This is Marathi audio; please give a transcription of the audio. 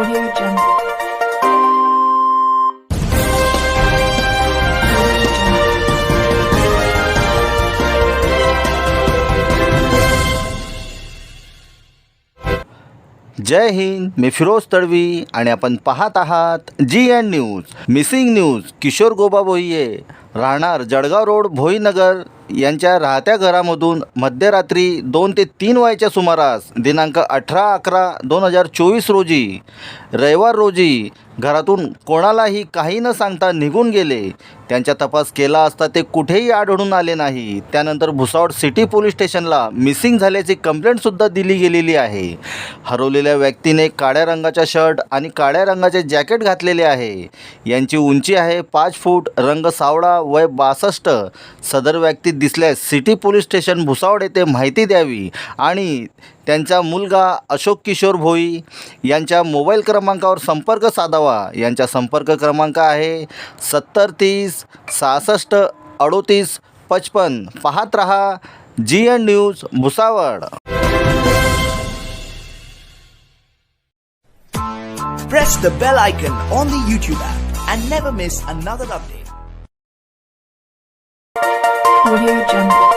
Audio Jungle. जय हिंद मी फिरोज तडवी आणि आपण पाहत आहात G N news missing news Kishor Goba भोईये राहणार जळगाव रोड भोईनगर. यांच्या राहत्या घरामधून मध्यरात्री दोन ते तीन वायच्या सुमारास दिनांक अठरा अकरा दोन हजार चोवीस रोजी रविवार रोजी घरातून कोणालाही काही न सांगता निघून गेले. त्यांचा तपास केला असता ते कुठेही आढळून आले नाही. त्यानंतर भुसावळ सिटी पोलीस स्टेशनला मिसिंग झाल्याची कंप्लेंटसुद्धा दिली गेलेली आहे. हरवलेल्या व्यक्तीने काळ्या रंगाचा शर्ट आणि काळ्या रंगाचे जॅकेट घातलेले आहे. यांची उंची आहे पाच फूट रंग सावळा वय बासष्ट. सदर व्यक्ती दिसल्यास सिटी पोलीस स्टेशन भुसावळ येथे माहिती द्यावी आणि त्यांचा मुलगा अशोक किशोर भोई यांच्या मोबाईल क्रमांकावर संपर्क साधावा यांचा संपर्क क्रमांक आहे सत्तर तीस सहासष्ट अडोतीस पचपन पाहत रहा G N news Bhusawal press the bell icon on the YouTube app and never miss another update. Audio Jungle.